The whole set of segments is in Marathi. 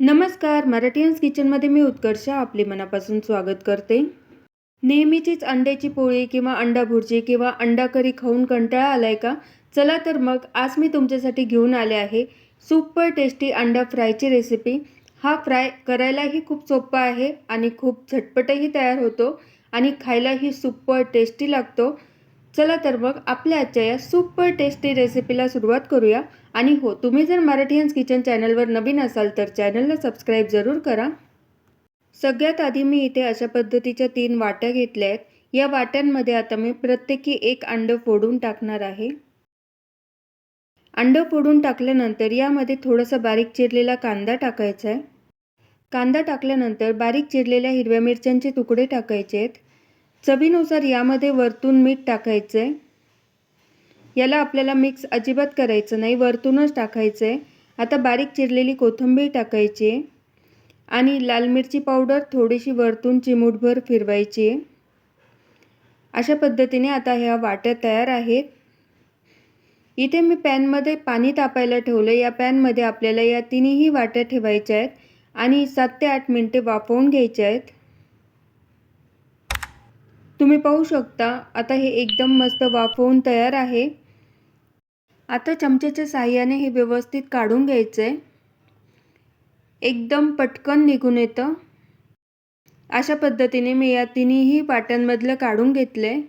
नमस्कार मराठीयन्स किचनमध्ये मी उत्कर्षा आपले मनापासून स्वागत करते. नेहमीचीच अंड्याची पोळी किंवा अंडा भुर्जी किंवा अंडा करी खाऊन कंटाळा आलाय का? चला तर मग आज मी तुमच्यासाठी घेऊन आले आहे सुपर टेस्टी अंडा फ्रायची रेसिपी हा फ्राय करायलाही खूप सोपा आहे आणि खूप झटपटही तयार होतो आणि खायलाही सुपर टेस्टी लागतो. चला तर मग आपल्या आजच्या या सुपर टेस्टी रेसिपीला सुरुवात करूया. आणि हो तुम्ही जर मराठीयन्स किचन चॅनलवर नवीन असाल तर चॅनलला सबस्क्राईब जरूर करा. सगळ्यात आधी मी इथे अशा पद्धतीच्या तीन वाट्या घेतल्या आहेत. या वाट्यांमध्ये आता मी प्रत्येकी एक अंडं फोडून टाकणार आहे. अंडं फोडून टाकल्यानंतर यामध्ये थोडासा बारीक चिरलेला कांदा टाकायचा आहे. कांदा टाकल्यानंतर बारीक चिरलेल्या हिरव्या मिरच्यांचे तुकडे टाकायचे आहेत. चवीनुसार यामध्ये वरतून मीठ टाकायचं. आहे याला आपल्याला मिक्स अजिबात करायचं नाही वरतूनच टाकायचं. आहे आता बारीक चिरलेली कोथिंबीर टाकायची आहे आणि लाल मिरची पावडर थोडीशी वरतून चिमूटभर फिरवायची. आहे अशा पद्धतीने आता ह्या वाट्या तयार आहेत. इथे मी पॅनमध्ये पाणी तापायला ठेवलं. या पॅनमध्ये आपल्याला या तिन्ही वाट्या ठेवायच्या आहेत आणि सात ते आठ मिनटे वाफवून घ्यायच्या आहेत. तुम्ही पाहू शकता आता हे एकदम मस्त वाफवून तयार आहे. आता चमच्याच्या साह्याने हे व्यवस्थित काढून घ्यायचं आहे एकदम पटकन निघून येतं. अशा पद्धतीने मी या तिन्हीही वाट्यांमधलं काढून घेतलं आहे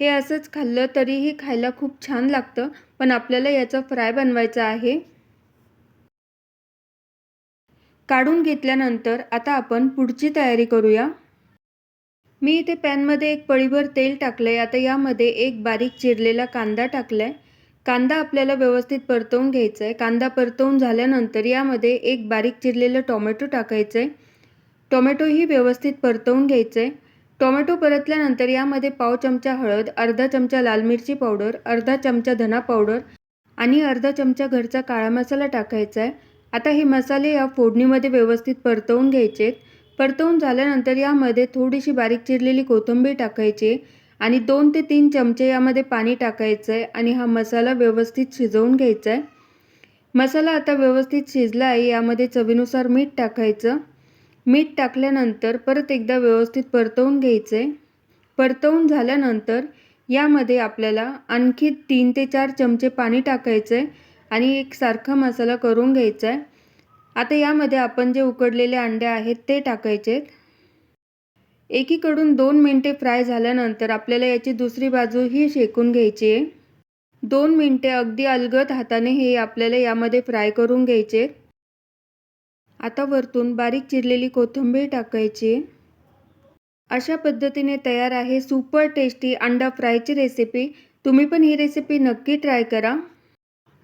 हे असंच खाल्लं तरीही खायला खूप छान लागतं पण आपल्याला याचा फ्राय बनवायचा आहे. काढून घेतल्यानंतर आता आपण पुढची तयारी करूया. मी इथे पॅनमध्ये एक पळीभर तेल टाकलं आहे आता यामध्ये एक बारीक चिरलेला कांदा टाकला आहे कांदा आपल्याला व्यवस्थित परतवून घ्यायचा आहे कांदा परतवून झाल्यानंतर यामध्ये एक बारीक चिरलेलं टोमॅटो टाकायचं आहे टोमॅटोही व्यवस्थित परतवून घ्यायचं आहे टोमॅटो परतल्यानंतर यामध्ये पाव चमचा हळद अर्धा चमचा लाल मिरची पावडर अर्धा चमचा धना पावडर आणि अर्धा चमचा घरचा काळा मसाला टाकायचा आहे आता हे मसाले या फोडणीमध्ये व्यवस्थित परतवून घ्यायचे आहेत परतवून झाल्यानंतर यामध्ये थोडीशी बारीक चिरलेली कोथिंबीर टाकायची आणि दोन ते तीन चमचे यामध्ये पाणी टाकायचं आहे आणि हा मसाला व्यवस्थित शिजवून घ्यायचा आहे मसाला आता व्यवस्थित शिजला आहे यामध्ये चवीनुसार मीठ टाकायचं. मीठ टाकल्यानंतर परत एकदा व्यवस्थित परतवून घ्यायचं आहे परतवून झाल्यानंतर यामध्ये आपल्याला आणखी तीन ते चार चमचे पाणी टाकायचं आहे आणि एक सारखा मसाला करून घ्यायचा आहे आता यामध्ये आपण जे उकडलेले अंडे आहेत ते टाकायचे आहेत. एकीकडून दोन मिनटे फ्राय झाल्यानंतर आपल्याला याची दुसरी बाजू ही शेकून घ्यायची आहे. दोन मिनटे अगदी अलगद हाताने हे आपल्याला यामध्ये फ्राय करून घ्यायचे आता वरतून बारीक चिरलेली कोथिंबीर टाकायची अशा पद्धतीने तयार आहे सुपर टेस्टी अंडा फ्रायची रेसिपी. तुम्ही पण ही रेसिपी नक्की ट्राय करा.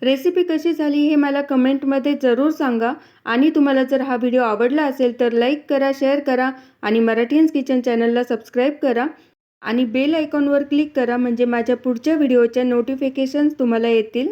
रेसिपी कशी झाली हे मला कमेंटमध्ये जरूर सांगा. आणि तुम्हाला जर हा व्हिडिओ आवडला असेल तर लाईक करा शेअर करा आणि मराठीन्स किचन चॅनलला सबस्क्राईब करा. आणि बेल आयकॉनवर क्लिक करा म्हणजे माझ्या पुढच्या व्हिडिओच्या नोटिफिकेशन्स तुम्हाला येतील.